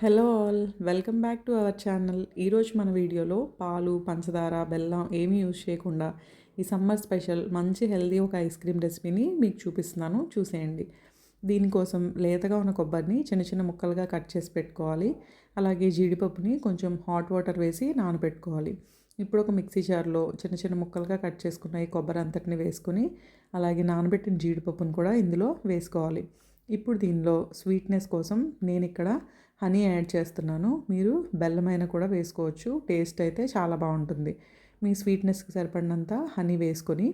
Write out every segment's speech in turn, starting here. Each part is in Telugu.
Hello all welcome back to our channel ఈరోజు మన వీడియోలో పాలు పంచదార బెల్లం ఏమీ యూజ్ చేయకుండా ఈ సమ్మర్ స్పెషల్ మంచి హెల్దీ ఒక ఐస్ క్రీమ్ రెసిపీని మీకు చూపిస్తున్నాను. చూసేయండి. దీనికోసం లేతగా ఉన్న కొబ్బరిని చిన్న చిన్న ముక్కలుగా కట్ చేసి పెట్టుకోవాలి. అలాగే జీడిపప్పుని కొంచెం హాట్ వాటర్ వేసి నానబెట్టుకోవాలి. ఇప్పుడు ఒక మిక్సీ జార్లో చిన్న చిన్న ముక్కలుగా కట్ చేసుకున్న ఈ కొబ్బరి అంతటిని వేసుకుని అలాగే నానబెట్టిన జీడిపప్పును కూడా ఇందులో వేసుకోవాలి. ఇప్పుడు దీనిలో స్వీట్నెస్ కోసం నేను ఇక్కడ హనీ యాడ్ చేస్తున్నాను. మీరు బెల్లమైన కూడా వేసుకోవచ్చు. టేస్ట్ అయితే చాలా బాగుంటుంది. మీ స్వీట్నెస్కి సరిపడినంత హనీ వేసుకొని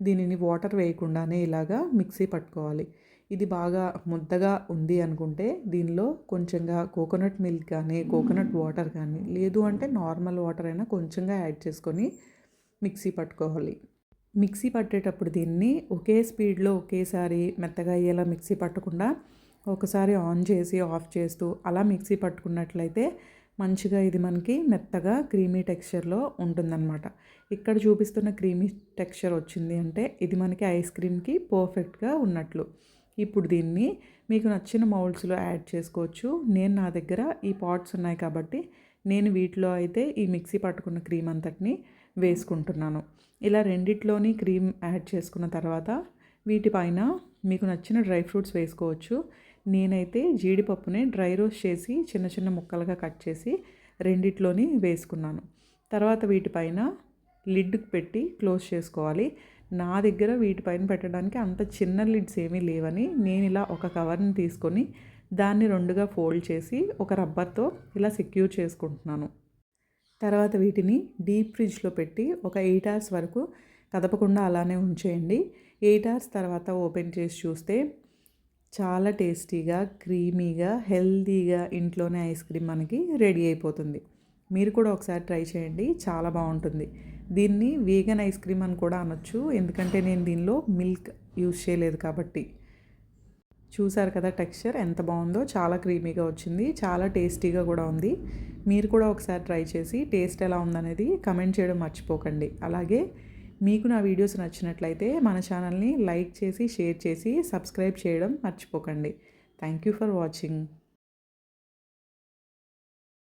దీనిని వాటర్ వేయకుండానే ఇలాగా మిక్సీ పట్టుకోవాలి. ఇది బాగా ముద్దగా ఉంది అనుకుంటే దీనిలో కొంచెంగా కోకోనట్ మిల్క్ కానీ కోకోనట్ వాటర్ కానీ లేదు అంటే నార్మల్ వాటర్ అయినా కొంచెంగా యాడ్ చేసుకొని మిక్సీ పట్టుకోవాలి. మిక్సీ పట్టేటప్పుడు దీన్ని ఒకే స్పీడ్లో ఒకేసారి మెత్తగా అయ్యేలా మిక్సీ పట్టకుండా ఒకసారి ఆన్ చేసి ఆఫ్ చేస్తూ అలా మిక్సీ పట్టుకున్నట్లయితే మంచిగా ఇది మనకి మెత్తగా క్రీమీ టెక్స్చర్లో ఉంటుందన్నమాట. ఇక్కడ చూపిస్తున్న క్రీమీ టెక్స్చర్ వచ్చింది అంటే ఇది మనకి ఐస్ క్రీమ్కి పర్ఫెక్ట్గా ఉన్నట్లు. ఇప్పుడు దీన్ని మీకు నచ్చిన మౌల్డ్స్లో యాడ్ చేసుకోవచ్చు. నేను నా దగ్గర ఈ పాట్స్ ఉన్నాయి కాబట్టి నేను వీటిలో అయితే ఈ మిక్సీ పట్టుకున్న క్రీమ్ అంతటిని వేసుకుంటున్నాను. ఇలా రెండిట్లోని క్రీమ్ యాడ్ చేసుకున్న తర్వాత వీటిపైన మీకు నచ్చిన డ్రై ఫ్రూట్స్ వేసుకోవచ్చు. నేనైతే జీడిపప్పుని డ్రై రోస్ట్ చేసి చిన్న చిన్న ముక్కలుగా కట్ చేసి రెండిట్లోని వేసుకున్నాను. తర్వాత వీటిపైన లిడ్ పెట్టి క్లోజ్ చేసుకోవాలి. నా దగ్గర వీటిపైన పెట్టడానికి అంత చిన్న లిడ్స్ ఏమీ లేవని నేను ఇలా ఒక కవర్ని తీసుకొని దాన్ని రెండుగా ఫోల్డ్ చేసి ఒక రబ్బర్తో ఇలా సెక్యూర్ చేసుకుంటున్నాను. తర్వాత వీటిని డీప్ ఫ్రిడ్జ్లో పెట్టి ఒక ఎయిట్ అవర్స్ వరకు కదపకుండా అలానే ఉంచేయండి. ఎయిట్ అవర్స్ తర్వాత ఓపెన్ చేసి చూస్తే చాలా టేస్టీగా క్రీమీగా హెల్తీగా ఇంట్లోనే ఐస్ క్రీమ్ మనకి రెడీ అయిపోతుంది. మీరు కూడా ఒకసారి ట్రై చేయండి చాలా బాగుంటుంది. దీన్ని వీగన్ ఐస్ క్రీమ్ అని కూడా అనొచ్చు ఎందుకంటే నేను దీనిలో మిల్క్ యూజ్ చేయలేదు కాబట్టి. చూసారు కదా టెక్స్చర్ ఎంత బాగుందో చాలా క్రీమీగా వచ్చింది చాలా టేస్టీగా కూడా ఉంది. మీరు కూడా ఒకసారి ట్రై చేసి టేస్ట్ ఎలా ఉందనేది కమెంట్ చేయడం మర్చిపోకండి. అలాగే మీకు నా వీడియోస్ నచ్చినట్లయితే మన ఛానల్ని లైక్ చేసి షేర్ చేసి సబ్స్క్రైబ్ చేయడం మర్చిపోకండి. Thank you for watching.